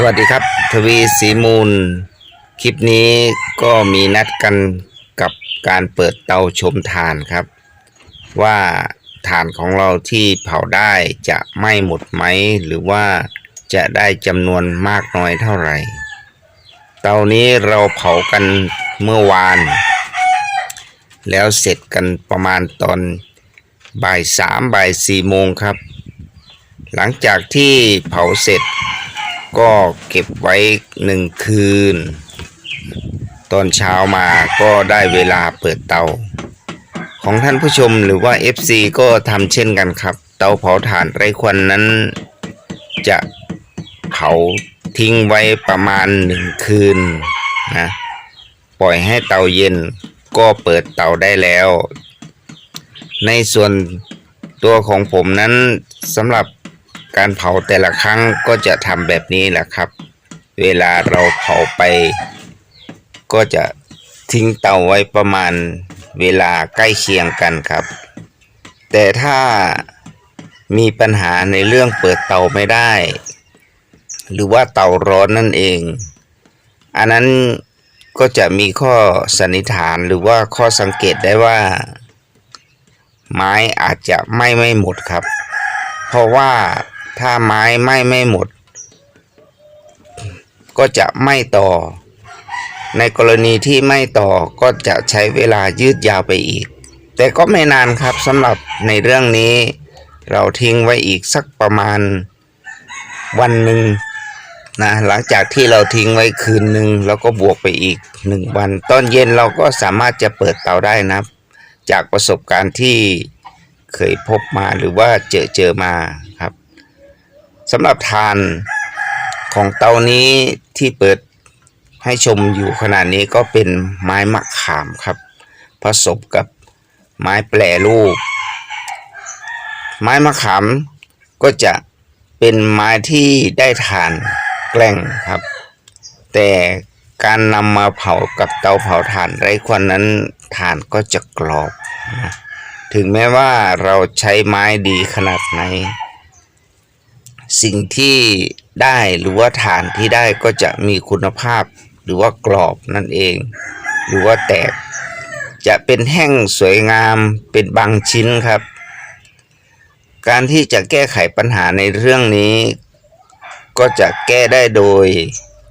สวัสดีครับ ทวีสีมูล คลิปนี้ก็มีนัดกันกับการเปิดเตาชมถ่านครับ ว่าถ่านของเราที่เผาได้จะไม้หมดไหม หรือว่าจะได้จำนวนมากน้อยเท่าไหร่ เตานี้เราเผากันเมื่อวาน แล้วเสร็จกันประมาณตอนบ่ายสามบ่ายสี่โมงครับ หลังจากที่เผาเสร็จ ก็เก็บไว้หนึ่งคืน ตอนเช้ามาก็ได้เวลาเปิดเตา ของท่านผู้ชมหรือว่า FC ก็ทำเช่นกันครับ เตาเผาถ่านไร้ควันนั้น จะเผาทิ้งไว้ประมาณหนึ่งคืนนะปล่อยให้เตาเย็นก็เปิดเตาได้แล้ว ในส่วนตัวของผมนั้นสำหรับ การเผาแต่ละครั้งก็จะทำแบบนี้แหละครับ เวลาเราเผาไป ก็จะทิ้งเตาไว้ประมาณเวลาใกล้เคียงกันครับ แต่ถ้ามีปัญหาในเรื่องเปิดเตาไม่ได้ หรือว่าเตาร้อนนั่นเอง อันนั้นก็จะมีข้อสันนิษฐานหรือว่าข้อสังเกตได้ว่า ไม้อาจจะไม้ไม่หมดครับ เพราะว่า ถ้าไม้ไหม้ไม่หมด ก็จะไหม้ต่อ ในกรณีที่ไหม้ต่อก็จะใช้เวลายืดยาวไปอีก แต่ก็ไม่นานครับสำหรับในเรื่องนี้ เราทิ้งไว้อีกสักประมาณวันหนึ่งนะหลังจากที่เราทิ้งไว้คืนหนึ่งแล้วก็บวกไปอีกหนึ่งวัน ตอนเย็นเราก็สามารถจะเปิดเตาได้นะจากประสบการณ์ที่เคยพบมาหรือว่าเจอเจอมา สำหรับทานของเตานี้ที่เปิดให้ชมอยู่ขนาดนี้ก็เป็นไม้มะขามครับ ผสมกับไม้แปรรูป ไม้มะขามก็จะเป็นไม้ที่ได้ทานแกล้งครับ แต่การนำมาเผากับเตาเผาถ่านไร้ควันนั้นถ่านก็จะกรอบนะถึงแม้ว่าเราใช้ไม้ดีขนาดไหน สิ่งที่ได้หรือว่าถ่านที่ได้ก็จะมีคุณภาพ หรือว่ากรอบนั่นเอง หรือว่าแตก จะเป็นแห้งสวยงามเป็นบางชิ้นครับ การที่จะแก้ไขปัญหาในเรื่องนี้ ก็จะแก้ได้โดย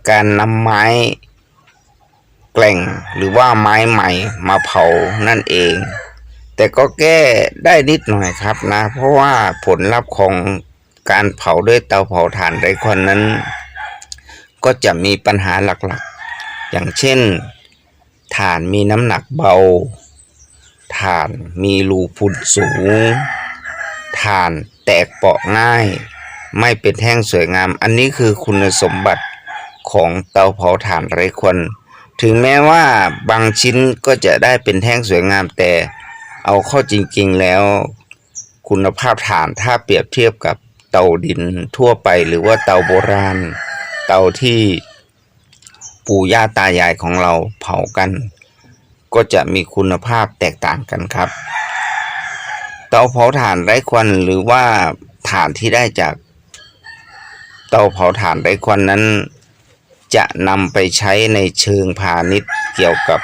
การนำไม้แกล่งหรือว่าไม้ใหม่มาเผานั่นเอง แต่ก็แก้ได้นิดหน่อยครับนะ เพราะว่าผลลัพธ์ของ การเผาด้วยเตาเผาถ่านไร้ควันนั้น ก็จะมีปัญหาหลักๆ อย่างเช่นถ่านมีน้ำหนักเบาถ่านมีรูพุนสูงถ่านแตกเปาะง่าย ไม่เป็นแท่งสวยงาม อันนี้คือคุณสมบัติของเตาเผาถ่านไร้ควันถึงแม้ว่าบางชิ้นก็จะได้เป็นแท่งสวยงามแต่เอาเข้าจริงๆแล้ว คุณภาพถ่านถ้าเปรียบเทียบกับ เตาดินทั่วไปหรือว่าเตาโบราณ เตาที่ปู่ย่าตายายของเราเผากัน ก็จะมีคุณภาพแตกต่างกันครับ เตาเผาถ่านไร้ควันหรือว่าถ่านที่ได้จาก เตาเผาถ่านไร้ควันนั้น จะนำไปใช้ในเชิงพาณิชย์เกี่ยวกับ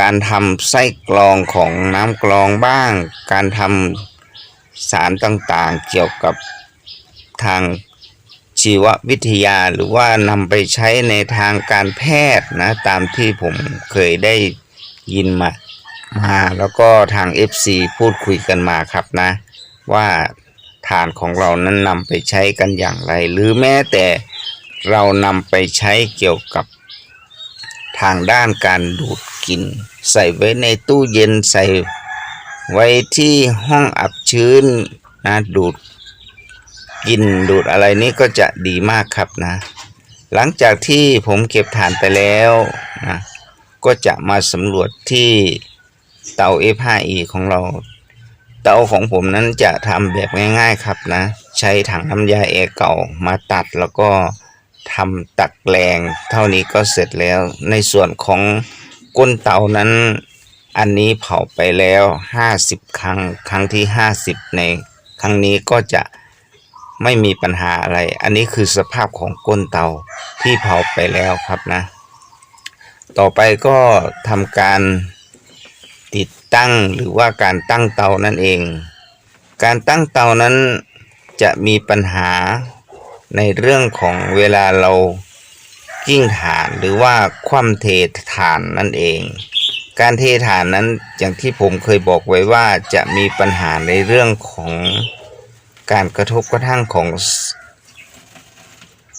การทำไส้กรองของน้ำกรองบ้าง การทำ สารต่างๆ เกี่ยวกับทางชีววิทยาหรือว่านำไปใช้ในทางการแพทย์นะตามที่ผมเคยได้ยินมามาแล้วก็ทาง FC พูดคุยกันมาครับนะ ว่าฐานของเรานั้นนำไปใช้กันอย่างไร หรือแม้แต่เรานำไปใช้เกี่ยวกับทางด้านการดูดกลิ่นใส่ไว้ในตู้เย็นใส่ ไว้ที่ห้องอับชื้นนะดูดกินดูดอะไรนี้ก็จะดีมากครับนะ หลังจากที่ผมเก็บฐานไปแล้วนะก็จะมาสำรวจที่เตา F5E ของเรา เตาของผมนั้นจะทำแบบง่าย ๆครับนะ ใช้ถังน้ำยาแอร์เก่ามาตัดแล้วก็ทำตักแรงเท่านี้ก็เสร็จแล้ว ในส่วนของก้นเตานั้น อันนี้เผาไปแล้ว 50 ครั้ง ครั้งที่ 50 ในครั้งนี้ก็จะไม่มีปัญหาอะไร อันนี้คือสภาพของก้นเตาที่เผาไปแล้วครับนะ ต่อไปก็ทำการติดตั้งหรือว่าการตั้งเตานั่นเอง การตั้งเตานั้นจะมีปัญหาในเรื่องของเวลาเรากิ้งถ่านหรือว่าคว่ำเทถ่านนั่นเอง การเทถ่านนั้นอย่างที่ผมเคยบอกไว้ว่าจะมีปัญหาในเรื่องของการกระทบกระทั่งของ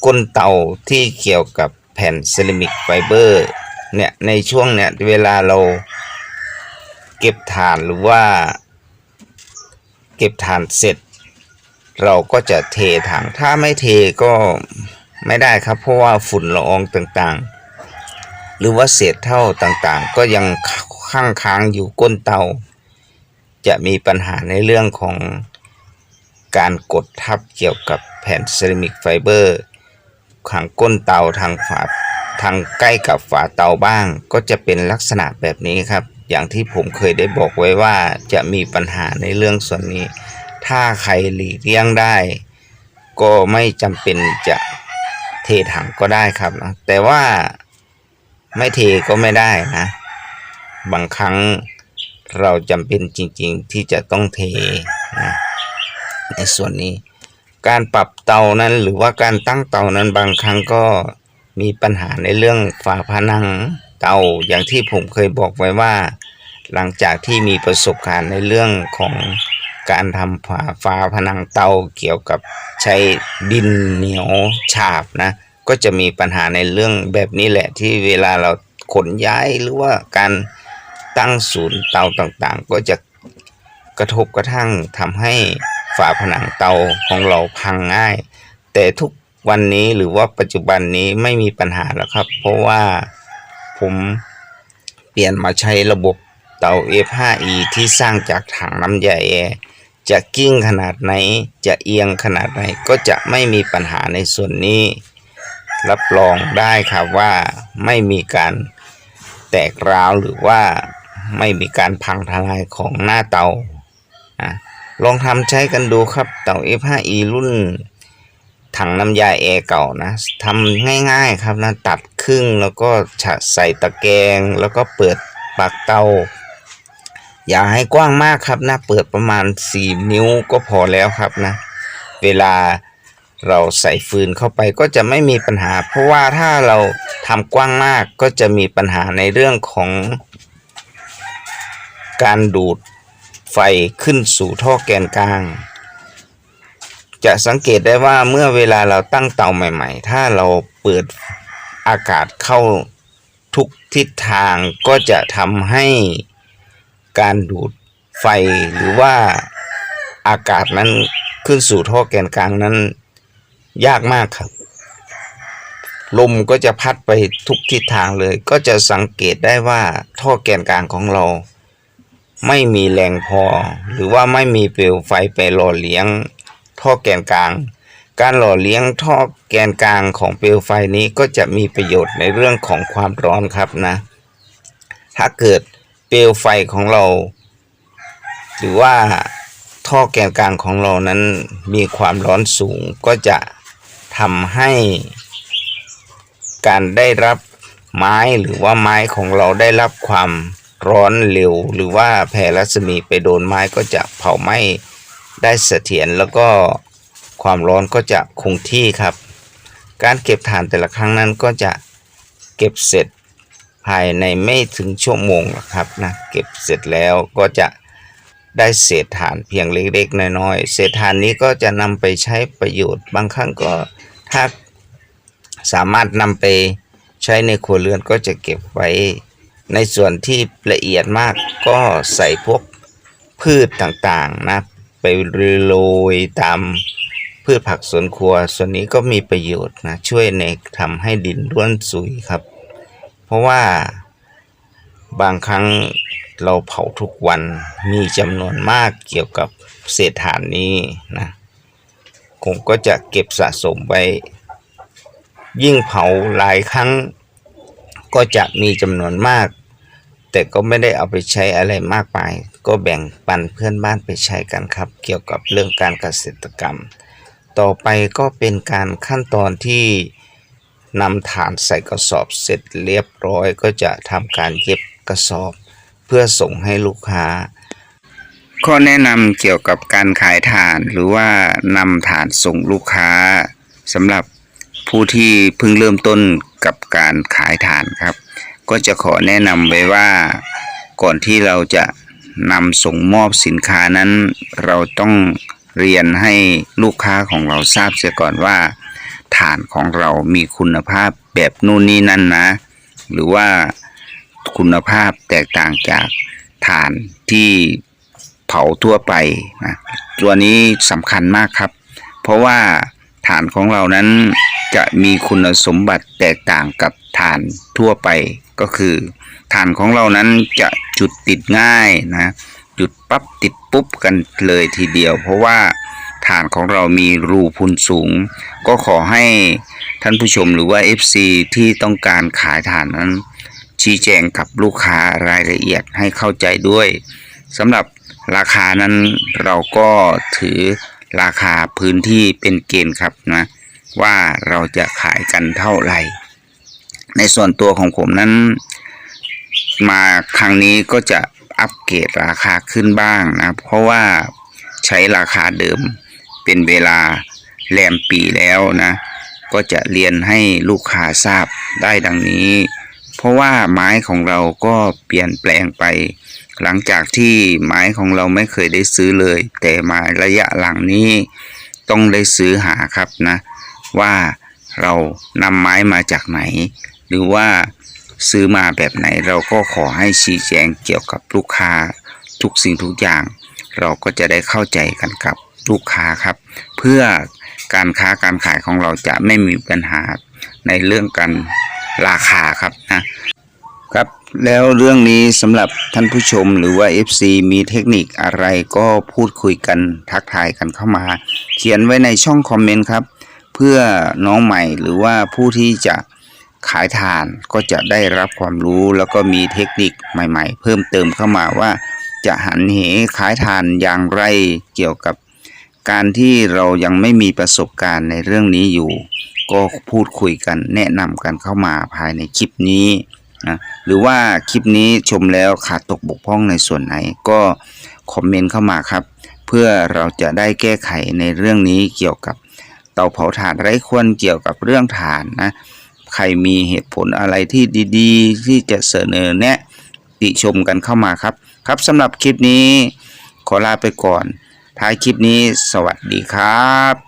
ก้นเตาที่เกี่ยวกับแผ่นเซรามิกไฟเบอร์เนี่ยในช่วงเนี่ยเวลาเราเก็บถ่านหรือว่า เก็บถ่านเสร็จ เราก็จะเทถังถ้าไม่เทก็ไม่ได้ครับ เพราะว่าฝุ่นละอองต่างๆ หรือว่าเศษเท่าต่างๆ ก็ยังข้างค้างอยู่ก้นเตา จะมีปัญหาในเรื่องของการกดทับเกี่ยวกับแผ่นเซรามิกไฟเบอร์ขังก้นเตาทางฝาทางใกล้กับฝาเตาบ้าง ก็จะเป็นลักษณะแบบนี้ครับ อย่างที่ผมเคยได้บอกไว้ว่าจะมีปัญหาในเรื่องส่วนนี้ ถ้าใครหลีกเลี่ยงได้ ก็ไม่จำเป็นจะเทถังก็ได้ครับนะแต่ว่า ไม่เทก็ไม่ได้นะ บางครั้งเราจำเป็นจริงๆ ที่จะต้องเทนะในส่วนนี้ การปรับเตานั้นหรือว่าการตั้งเตานั้นบางครั้งก็มีปัญหาในเรื่องฝาผนังเตาอย่างที่ผมเคยบอกไว้ว่า หลังจากที่มีประสบการณ์ในเรื่องของการทำฝาฝาผนังเตาเกี่ยวกับใช้ดินเหนียวฉาบนะ ก็จะมีปัญหาในเรื่องแบบนี้แหละที่เวลาเราขนย้ายหรือว่าการตั้งศูนย์เตาต่างๆ ก็จะกระทบกระทั่งทำให้ฝาผนังเตาของเราพังง่าย แต่ทุกวันนี้หรือว่าปัจจุบันนี้ไม่มีปัญหาแล้วครับ เพราะว่าผมเปลี่ยนมาใช้ระบบเตา F5E ที่สร้างจากถังน้ำยาแอร์จะกิ้งขนาดไหน จะเอียงขนาดไหน ก็จะไม่มีปัญหาในส่วนนี้ รับรองได้ครับว่าไม่มีการแตกร้าวหรือว่าไม่มีการพังทลายของหน้าเตานะลองทำใช้กันดูครับเตา F5E รุ่นถังน้ำยาแอร์เก่านะทำง่ายๆครับนะตัดครึ่งแล้วก็ฉะใส่ตะแกรงแล้วก็เปิดปากเตา อย่าให้กว้างมากครับนะเปิดประมาณ 4 นิ้วก็พอแล้วครับนะ เวลา เราใส่ฟืนเข้าไปก็จะไม่มีปัญหา เพราะว่าถ้าเราทำกว้างมากก็จะมีปัญหาในเรื่องของ การดูดไฟขึ้นสู่ท่อแกนกลาง จะสังเกตได้ว่าเมื่อเวลาเราตั้งเตาใหม่ ๆ ถ้าเราเปิดอากาศเข้าทุกทิศทางก็จะทำให้การดูดไฟหรือว่าอากาศนั้นขึ้นสู่ท่อแกนกลางนั้น ยากมากครับ ลมก็จะพัดไปทุกทิศทางเลย ก็จะสังเกตได้ว่าท่อแกนกลางของเรา ไม่มีแรงพอ หรือว่าไม่มีเปลวไฟไปหล่อเลี้ยงท่อแกนกลาง การหล่อเลี้ยงท่อแกนกลางของเปลวไฟนี้ก็จะมีประโยชน์ในเรื่องของความร้อนครับนะ ถ้าเกิดเปลวไฟของเรา หรือว่าท่อแกนกลางของเรานั้นมีความร้อนสูงก็จะ ทำให้การได้รับไม้หรือว่าไม้ของเราได้รับความร้อนเร็ว หรือว่าแผ่รัศมีไปโดนไม้ก็จะเผาไหม้ได้เสถียรแล้วก็ความร้อนก็จะคงที่ครับ การเก็บถ่านแต่ละครั้งนั้นก็จะเก็บเสร็จภายในไม่ถึงชั่วโมงหรอกครับนะเก็บเสร็จแล้วก็จะได้เศษถ่านเพียงเล็กๆน้อยๆเศษถ่านนี้ก็จะนำไปใช้ประโยชน์บางครั้งก็ ถ้าสามารถนำไปใช้ในครัวเรือนก็จะเก็บไว้ ในส่วนที่ละเอียดมากก็ใส่พวกพืชต่างๆนะไปโรยตามพืชผักสวนครัว ส่วนนี้ก็มีประโยชน์นะช่วยในทำให้ดินร่วนซุยครับ เพราะว่าบางครั้งเราเผาทุกวันมีจำนวนมากเกี่ยวกับเศษถ่านนี้นะ ผมก็จะเก็บสะสมไว้ ยิ่งเผาหลายครั้ง ก็จะมีจำนวนมาก แต่ก็ไม่ได้เอาไปใช้อะไรมากมาย ก็แบ่งปันเพื่อนบ้านไปใช้กันครับ เกี่ยวกับเรื่องการเกษตรกรรม ต่อไปก็เป็นการขั้นตอนที่นำฐานใส่กระสอบเสร็จเรียบร้อย ก็จะทำการเย็บกระสอบ เพื่อส่งให้ลูกค้า ข้อแนะนำเกี่ยวกับการขายถ่านหรือว่านำถ่านส่งลูกค้าสำหรับผู้ที่เพิ่งเริ่มต้นกับการขายถ่านครับ ก็จะขอแนะนำไว้ว่าก่อนที่เราจะนำส่งมอบสินค้านั้น เราต้องเรียนให้ลูกค้าของเราทราบเสียก่อนว่าฐานของเรามีคุณภาพแบบนู่นนี่นั่นนะ หรือว่าคุณภาพแตกต่างจากฐานที่ เผาทั่วไปนะตัวนี้สำคัญมากครับ เพราะว่าฐานของเรานั้นจะมีคุณสมบัติแตกต่างกับฐานทั่วไปก็คือฐานของเรานั้นจะจุดติดง่ายนะจุดปั๊บติดปุ๊บกันเลยทีเดียว เพราะว่าฐานของเรามีรูพุนสูง ก็ขอให้ท่านผู้ชมหรือว่า FC ที่ต้องการขายฐานนั้น ชี้แจงกับลูกค้ารายละเอียดให้เข้าใจด้วยสำหรับ ราคานั้นเราก็ถือราคาพื้นที่เป็นเกณฑ์ครับนะ ว่าเราจะขายกันเท่าไหร่ ในส่วนตัวของผมนั้น มาครั้งนี้ก็จะอัปเกรดราคาขึ้นบ้างนะ เพราะว่าใช้ราคาเดิมเป็นเวลาแรมปีแล้วนะ ก็จะเรียนให้ลูกค้าทราบได้ดังนี้ เพราะว่าไม้ของเราก็เปลี่ยนแปลงไป หลังจากที่ไม้ของเราไม่เคยได้ซื้อเลย แต่มาระยะหลังนี้ต้องได้ซื้อหาครับนะ ว่าเรานำไม้มาจากไหน หรือว่าซื้อมาแบบไหนเราก็ขอให้ชี้แจงเกี่ยวกับลูกค้าทุกสิ่งทุกอย่าง เราก็จะได้เข้าใจกันกับลูกค้าครับ เพื่อการค้าการขายของเราจะไม่มีปัญหาในเรื่องการราคาครับนะ แล้วเรื่องนี้สำหรับท่านผู้ชมหรือว่า FC มีเทคนิคอะไรก็พูดคุยกันทักทายกันเข้ามา เขียนไว้ในช่องคอมเมนต์ครับ เพื่อน้องใหม่หรือว่าผู้ที่จะขายทานก็จะได้รับความรู้แล้วก็มีเทคนิคใหม่ๆ เพิ่มเติมเข้ามาว่า จะหันเหขายทานอย่างไรเกี่ยวกับการที่เรายังไม่มีประสบการณ์ในเรื่องนี้อยู่ ก็พูดคุยกันแนะนำกันเข้ามาภายในคลิปนี้ นะหรือว่าคลิปนี้ชมแล้วขาดตกบกพร่องในส่วนไหนก็คอมเมนต์เข้ามาครับ เพื่อเราจะได้แก้ไขในเรื่องนี้เกี่ยวกับเตาเผาถ่านไร้ควนเกี่ยวกับเรื่องถ่านนะใครมีเหตุผลอะไรที่ดีๆ ที่จะเสนอแนะติชมกันเข้ามาครับ ครับสำหรับคลิปนี้ขอลาไปก่อน ท้ายคลิปนี้สวัสดีครับ